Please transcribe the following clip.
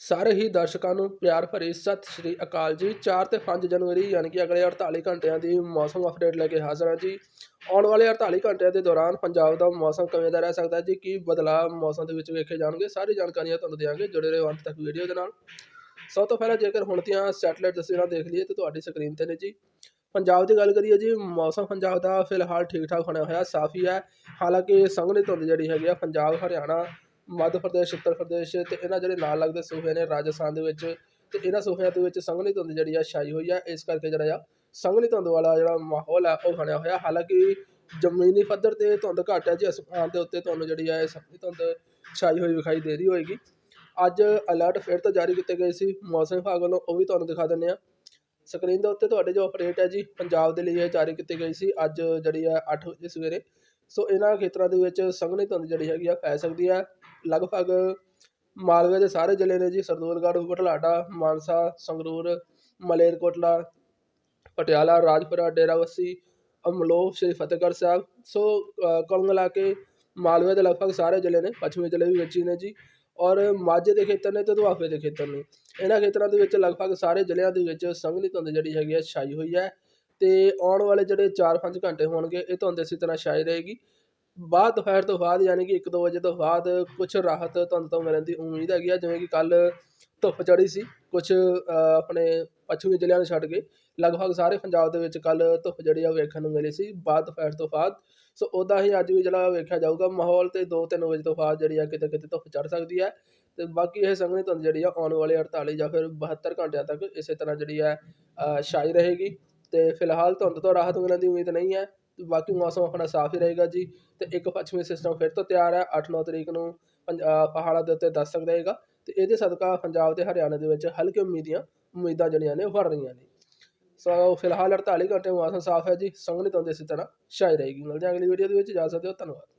ਸਾਰੇ ਹੀ ਦਰਸ਼ਕਾਂ ਨੂੰ ਪਿਆਰ ਭਰੀ ਸਤਿ ਸ਼੍ਰੀ ਅਕਾਲ ਜੀ। 4 ਤੇ 5 ਜਨਵਰੀ, ਯਾਨੀ ਕਿ ਅਗਲੇ 48 ਘੰਟਿਆਂ ਦੀ ਮੌਸਮ ਅਪਡੇਟ ਲੈ ਕੇ ਹਾਜ਼ਰ ਹਾਂ ਜੀ। ਆਉਣ ਵਾਲੇ 48 ਘੰਟਿਆਂ ਦੇ ਦੌਰਾਨ ਪੰਜਾਬ ਦਾ ਮੌਸਮ ਕਿਵੇਂ ਦਾ ਰਹਿ ਸਕਦਾ ਜੀ? ਕੀ ਬਦਲਾਅ ਮੌਸਮ ਦੇ ਵਿੱਚ ਵੇਖੇ ਜਾਣਗੇ? ਸਾਰੀ ਜਾਣਕਾਰੀਆਂ ਤੁਹਾਨੂੰ ਦਿਆਂਗੇ ਜੁੜੇ ਰਹੋ ਅੰਤ ਤੱਕ ਵੀਡੀਓ ਦੇ ਨਾਲ। ਸਭ ਤੋਂ ਪਹਿਲਾਂ ਜੇਕਰ ਹੁਣ ਦੀਆਂ ਸੈਟਲਾਈਟ ਤਸਵੀਰਾਂ ਦੇਖ ਲਈਏ ਤੇ ਤੁਹਾਡੀ ਸਕਰੀਨ ਤੇ ਨੇ ਜੀ। ਪੰਜਾਬ ਦੀ ਗੱਲ ਕਰੀਏ ਜੀ, ਮੌਸਮ ਪੰਜਾਬ ਦਾ ਫਿਲਹਾਲ ਠੀਕ ਠਾਕ ਬਣਿਆ ਹੋਇਆ, ਸਾਫੀ ਹੈ। ਹਾਲਾਂਕਿ ਸੰਘਣੀ ਧੁੰਦ ਜਿਹੜੀ ਹੈਗੀ ਆ ਪੰਜਾਬ, ਹਰਿਆਣਾ ਮੱਧ ਪ੍ਰਦੇਸ਼, ਉੱਤਰ ਪ੍ਰਦੇਸ਼ ਅਤੇ ਇਹਨਾਂ ਜਿਹੜੇ ਨਾਲ ਲੱਗਦੇ ਸੂਬੇ ਨੇ ਰਾਜਸਥਾਨ ਦੇ ਵਿੱਚ ਅਤੇ ਇਹਨਾਂ ਸੂਬਿਆਂ ਦੇ ਵਿੱਚ ਸੰਘਣੀ ਧੁੰਦ ਜਿਹੜੀ ਆ ਛਾਈ ਹੋਈ ਆ, ਇਸ ਕਰਕੇ ਜਿਹੜਾ ਆ ਸੰਘਣੀ ਧੁੰਦ ਵਾਲਾ ਜਿਹੜਾ ਮਾਹੌਲ ਆ, ਉਹ ਬਣਿਆ ਹੋਇਆ। ਹਾਲਾਂਕਿ ਜ਼ਮੀਨੀ ਪੱਧਰ ਤੇ ਧੁੰਦ ਘੱਟ ਹੈ ਜੀ ਅਸਮਾਨ ਦੇ ਉੱਤੇ ਤੁਹਾਨੂੰ ਜਿਹੜੀ ਆ ਇਹ ਸੰਘਣੀ ਧੁੰਦ ਛਾਈ ਹੋਈ ਵਿਖਾਈ ਦੇ ਰਹੀ ਹੋਏਗੀ। ਅੱਜ ਅਲਰਟ ਫਿਰ ਤੋਂ ਜਾਰੀ ਕੀਤੇ ਗਏ ਸੀ, ਮੌਸਮ ਵਿਭਾਗ ਵੱਲੋਂ ਉਹ ਵੀ ਤੁਹਾਨੂੰ ਦਿਖਾ ਦਿੰਦੇ ਆ ਸਕਰੀਨ ਦੇ ਉੱਤੇ ਤੁਹਾਡੇ ਜੋ ਅਪਡੇਟ ਹੈ ਜੀ, ਪੰਜਾਬ ਦੇ ਲਈ ਇਹ ਜਾਰੀ ਕੀਤੀ ਗਈ ਸੀ, ਅੱਜ ਜਿਹੜੀ ਆ 8 ਵਜੇ ਸਵੇਰੇ। ਸੋ ਇਹਨਾਂ ਖੇਤਰਾਂ ਦੇ ਵਿੱਚ ਸੰਘਣੀ ਧੁੰਦ ਜਿਹੜੀ ਹੈਗੀ ਆ ਪੈ ਸਕਦੀ ਹੈ। ਲਗਭਗ ਮਾਲਵੇ ਦੇ ਸਾਰੇ ਜ਼ਿਲ੍ਹੇ ਨੇ ਜੀ ਸਰਦੂਲਗੜ੍ਹ ਬੁਢਲਾਡਾ ਮਾਨਸਾ ਸੰਗਰੂਰ ਮਲੇਰਕੋਟਲਾ ਪਟਿਆਲਾ ਰਾਜਪੁਰਾ ਡੇਰਾਬੱਸੀ ਅਮਲੋਹ ਸ਼੍ਰੀ ਫਤਿਹਗੜ੍ਹ ਸਾਹਿਬ। ਸੋ ਅ, ਕੁੱਲ ਮਿਲਾ ਕੇ ਮਾਲਵੇ ਦੇ ਲਗਭਗ ਸਾਰੇ ਜ਼ਿਲ੍ਹੇ ਨੇ ਪੱਛਮੀ ਜ਼ਿਲ੍ਹੇ ਵੀ ਵਿੱਚ ਹੀ ਨੇ ਜੀ। ਔਰ ਮਾਝੇ ਦੇ ਖੇਤਰ ਨੇ ਅਤੇ ਦੁਆਬੇ ਦੇ ਖੇਤਰ ਨੇ। ਇਹਨਾਂ ਖੇਤਰਾਂ ਦੇ ਵਿੱਚ ਲਗਭਗ ਸਾਰੇ ਜ਼ਿਲ੍ਹਿਆਂ ਦੇ ਵਿੱਚ ਸੰਘਣੀ ਧੁੰਦ ਜਿਹੜੀ ਹੈਗੀ ਹੈ ਛਾਈ ਹੋਈ ਹੈ ਅਤੇ ਆਉਣ ਵਾਲੇ ਜਿਹੜੇ 4-5 ਘੰਟੇ ਹੋਣਗੇ ਇਹ ਧੁੰਦ ਇਸੇ ਤਰ੍ਹਾਂ ਛਾਈ ਰਹੇਗੀ। ਬਾਅਦ ਦੁਪਹਿਰ ਤੋਂ ਬਾਅਦ ਯਾਨੀ ਕਿ 1-2 ਵਜੇ ਤੋਂ ਬਾਅਦ ਕੁਛ ਰਾਹਤ ਧੁੰਦ ਤੋਂ ਮਿਲਣ ਦੀ ਉਮੀਦ ਹੈਗੀ ਆ, ਜਿਵੇਂ ਕਿ ਕੱਲ੍ਹ ਧੁੱਪ ਚੜ੍ਹੀ ਸੀ, ਕੁਛ ਆਪਣੇ ਪੱਛਮੀ ਜ਼ਿਲ੍ਹਿਆਂ ਨੂੰ ਛੱਡ ਕੇ ਲਗਭਗ ਸਾਰੇ ਪੰਜਾਬ ਦੇ ਵਿੱਚ ਕੱਲ੍ਹ ਧੁੱਪ ਜਿਹੜੀ ਆ ਵੇਖਣ ਨੂੰ ਮਿਲੀ ਸੀ, ਬਾਅਦ ਦੁਪਹਿਰ ਤੋਂ ਬਾਅਦ। ਸੋ ਉੱਦਾਂ ਹੀ ਅੱਜ ਵੀ ਜਿਹੜਾ ਵੇਖਿਆ ਜਾਊਗਾ, ਮਾਹੌਲ ਤੇ 2-3 ਵਜੇ ਤੋਂ ਬਾਅਦ ਜਿਹੜੀ ਆ ਕਿਤੇ ਕਿਤੇ ਧੁੱਪ ਚੜ ਸਕਦੀ ਹੈ ਤੇ ਬਾਕੀ ਇਹ ਸੰਘਣੀ ਧੁੰਦ ਜਿਹੜੀ ਆ ਆਉਣ ਵਾਲੇ 48 ਜਾਂ ਫਿਰ 72 ਘੰਟਿਆਂ ਤੱਕ ਇਸੇ ਤਰ੍ਹਾਂ ਜਿਹੜੀ ਆ ਛਾਈ ਰਹੇਗੀ। ਤੇ ਫਿਲਹਾਲ ਧੁੰਦ ਤੋਂ ਰਾਹਤ ਮਿਲਣ ਦੀ ਉਮੀਦ ਨਹੀਂ ਹੈ। ਬਾਕੀ ਮੌਸਮ ਆਪਣਾ ਸਾਫ਼ ਹੀ ਰਹੇਗਾ ਜੀ ਅਤੇ ਇੱਕ ਪੱਛਮੀ ਸਿਸਟਮ ਫਿਰ ਤੋਂ ਤਿਆਰ ਹੈ 8-9 ਤਰੀਕ ਨੂੰ ਪੰਜ- ਪਹਾੜਾਂ ਦੇ ਉੱਤੇ ਦੱਸ ਸਕਦਾ ਹੈਗਾ ਤੇ ਇਹਦੇ ਸਦਕਾ ਪੰਜਾਬ ਅਤੇ ਹਰਿਆਣਾ ਦੇ ਵਿੱਚ ਹਲਕੀ ਉਮੀਦੀਆਂ, ਉਮੀਦਾਂ ਜਿਹੜੀਆਂ ਨੇ ਉਹ ਵੜ ਰਹੀਆਂ ਨੇ। ਸੋ ਫਿਲਹਾਲ 48 ਘੰਟੇ ਮੌਸਮ ਸਾਫ਼ ਹੈ ਜੀ, ਸੰਘਣੀ ਤੋਂ ਇਸੇ ਤਰ੍ਹਾਂ ਛਾਈ ਰਹੇਗੀ। ਮਿਲਦੇ ਹਾਂ ਅਗਲੀ ਵੀਡੀਓ ਦੇ ਵਿੱਚ ਜਾ ਸਕਦੇ ਹੋ ਧੰਨਵਾਦ।